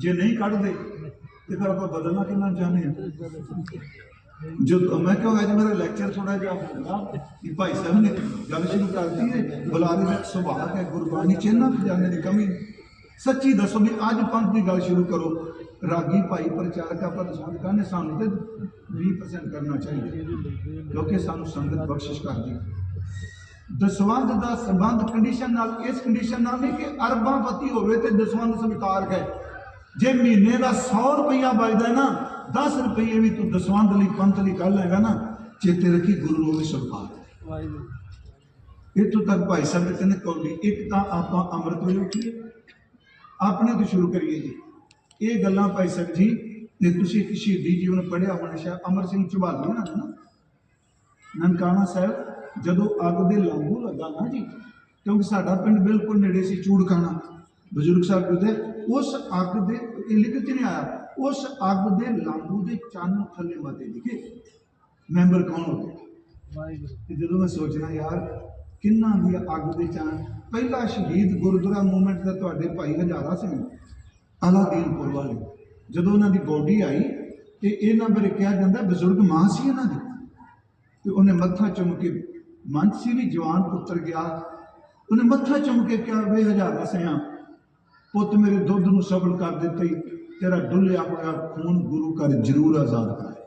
ਜੇ ਨਹੀਂ ਕੱਢਦੇ, ਤੇ ਫਿਰ ਆਪਾਂ ਬਦਲਣਾ ਕਿੰਨਾ ਚਾਹੁੰਦੇ ਹਾਂ ਜਦੋਂ ਮੈਂ ਕਿਹਾ ਅੱਜ ਮੇਰਾ ਲੈਕਚਰ ਥੋੜਾ ਜਿਹਾ ਹੋਊਗਾ ਕਿ ਭਾਈ ਸਾਹਿਬ ਨੇ ਗੱਲ ਸ਼ੁਰੂ ਕਰਤੀ ਹੈ ਬੁਲਾਰੇ ਵਿੱਚ ਸੁਭਾਅ ਹੈ, ਗੁਰਬਾਣੀ ਚ ਇਹਨਾਂ ਖਜ਼ਾਨੇ ਦੀ ਕਮੀ ਸੱਚੀ ਦੱਸੋ ਵੀ ਅੱਜ ਪੰਥ ਦੀ ਗੱਲ ਸ਼ੁਰੂ ਕਰੋ। ਰਾਗੀ ਭਾਈ ਪ੍ਰਚਾਰਕ ਆਪਾਂ ਦਸਵੰਦ ਕਹਿੰਦੇ ਸਾਨੂੰ ਤੇ 20% ਕਰਨਾ ਚਾਹੀਦਾ। ਕਿਉਂਕਿ ਸਾਨੂੰ ਸੰਗਤ ਬਖਸ਼ਿਸ਼ ਕਰਦੀ ਹੈ। ਦਸਵੰਦ ਦਾ ਸੰਬੰਧ ਕੰਡੀਸ਼ਨ ਨਾਲ, ਇਸ ਕੰਡੀਸ਼ਨ ਨਾਲ ਨਹੀਂ ਕਿ ਅਰਬਾਂ ਪਤੀ ਹੋਵੇ ਤੇ ਦਸਵੰਦ ਸਵੀਕਾਰ ਹੈ। ਜੇ ਮਹੀਨੇ ਦਾ 100 ਰੁਪਇਆ ਬਚਦਾ ਨਾ 10 ਰੁਪਏ ਵੀ ਤੂੰ ਦਸਵੰਦ ਲਈ ਪੰਥ ਲਈ ਕਰ ਲੈਗਾ ਨਾ ਚੇਤੇ ਰੱਖੀ ਗੁਰੂ ਸਵੀਕਾਰ ਹੈ। ਵਾਹਿਗੁਰੂ। ਇੱਥੋਂ ਤੱਕ ਭਾਈ ਸਾਹਿਬ ਨੇ ਕਹਿੰਦੇ ਕੌਲੀ ਇੱਕ ਤਾਂ ਆਪਾਂ ਅੰਮ੍ਰਿਤ ਵੇਲੇ ਉੱਠੀਏ। ਆਪਣੇ ਤੋਂ ਸ਼ੁਰੂ ਕਰੀਏ ਜੀ। ਇਹ ਗੱਲਾਂ ਭਾਈ ਸਾਹਿਬ ਜੀ ਤੇ ਤੁਸੀਂ ਇੱਕ ਸ਼ਹੀਦੀ ਜੀਵਨ ਪੜਿਆ ਹੋਣਾ ਸ਼ਾਇਦ ਅਮਰ ਸਿੰਘ ਝਬਾਲੀ ਨਾ ਨਾ? ਨਨਕਾਣਾ ਸਾਹਿਬ ਜਦੋਂ ਅੱਗ ਦੇ ਲਾਂਗੂ ਲੱਗਾ ਨਾ ਜੀ ਕਿਉਂਕਿ ਸਾਡਾ ਪਿੰਡ ਬਿਲਕੁਲ ਨੇੜੇ ਸੀ ਚੂੜਖਾਨਾ। ਬਜ਼ੁਰਗ ਸਾਹਿਬ ਕਹਿੰਦੇ ਉਸ ਅੱਗ ਦੇ ਇਹ ਲਿਖ ਚ ਨਹੀਂ ਆਇਆ ਉਸ ਅੱਗ ਦੇ ਲਾਂਗੂ ਦੇ ਚੰਨ ਥੱਲੇ ਮਤੇ ਲਿਖੇ। ਮੈਂਬਰ ਕੌਣ ਹੋ ਗਏ ਵਾਹਿਗੁਰੂ। ਤੇ ਜਦੋਂ ਮੈਂ ਸੋਚਣਾ ਯਾਰ ਕਿੰਨਾ ਦੀ ਅੱਗ ਦੇ ਚਾਂ ਪਹਿਲਾ ਸ਼ਹੀਦ ਗੁਰਦੁਆਰਾ ਮੂਵਮੈਂਟ ਦਾ ਤੁਹਾਡੇ ਭਾਈ ਹਜ਼ਾਰਾ ਸਿੰਘ ਅਲਾਦੀਨਪੁਰ ਵਾਲੇ। ਜਦੋਂ ਉਹਨਾਂ ਦੀ ਬੋਡੀ ਆਈ ਤੇ ਇਹਨਾਂ ਬਾਰੇ ਕਿਹਾ ਜਾਂਦਾ ਬਜ਼ੁਰਗ ਮਾਂ ਸੀ ਇਹਨਾਂ ਦੀ। ਤੇ ਉਹਨੇ ਮੱਥਾ ਚੁੰਮ ਕੇ ਮਨ ਸੀ ਵੀ ਜਵਾਨ ਪੁੱਤਰ ਗਿਆ। ਉਹਨੇ ਮੱਥਾ ਚੁੰਮ ਕੇ ਕਿਹਾ ਵੇ ਹਜ਼ਾਰਾ ਸਿਆਂ ਪੁੱਤ ਮੇਰੇ ਦੁੱਧ ਨੂੰ ਸਬਲ ਕਰ ਦਿੱਤੀ ਤੇਰਾ ਡੁੱਲਿਆ ਹੋਇਆ ਖੂਨ ਗੁਰੂ ਘਰ ਜ਼ਰੂਰ ਆਜ਼ਾਦ ਕਰਾਏ